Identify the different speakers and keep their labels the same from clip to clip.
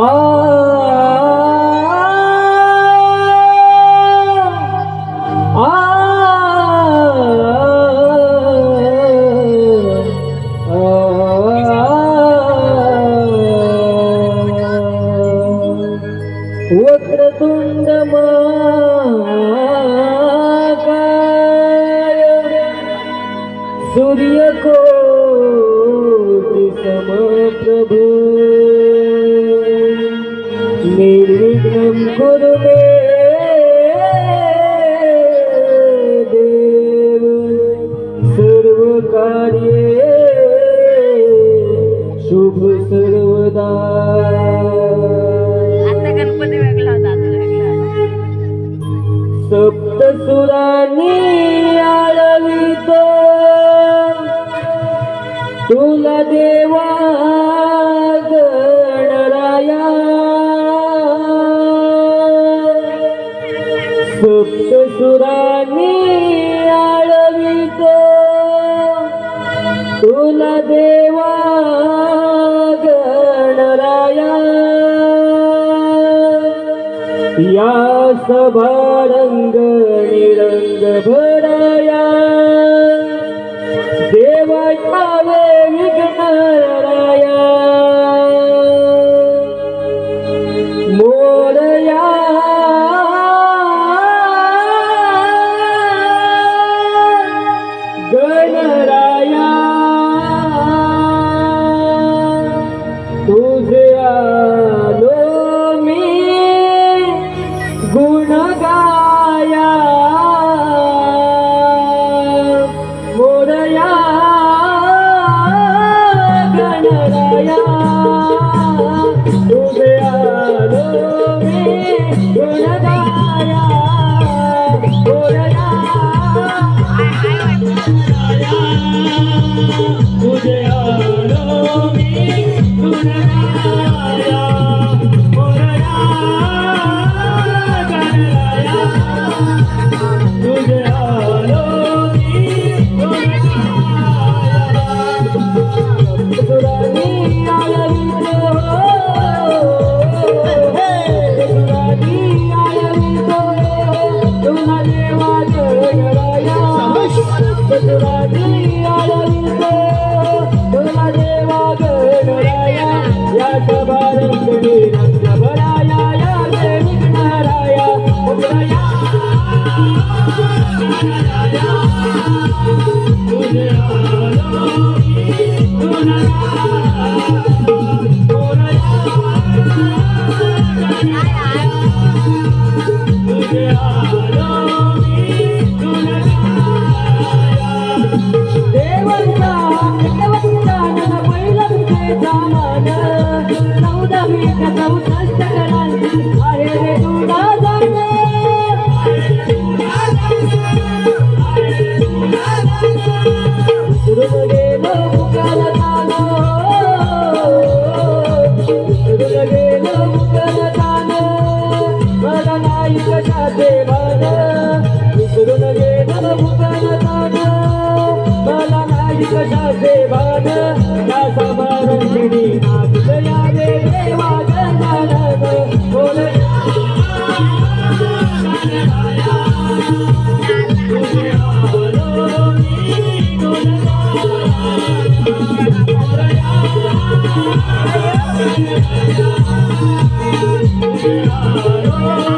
Speaker 1: Oh వక్రతుండమాయ సూర్యకోటి సమప్రభు. నిర్విఘ్నం కురు మే सप्त सुरानी आळवित. तुला देवा गणराया. सप्त सुरानी आळवित. तुला देवा गणराया. या सभा रंग ीरङ्ग कशा देवान या समारंभिणी नाच Oh,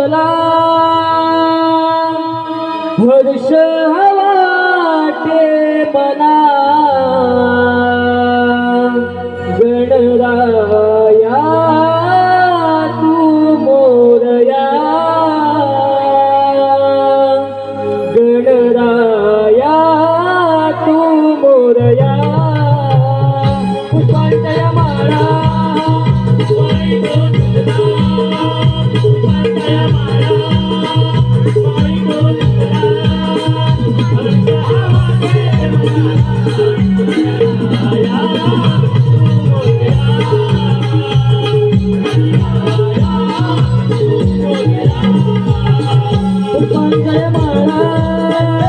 Speaker 1: बदला. वर्ष हवाटे बना.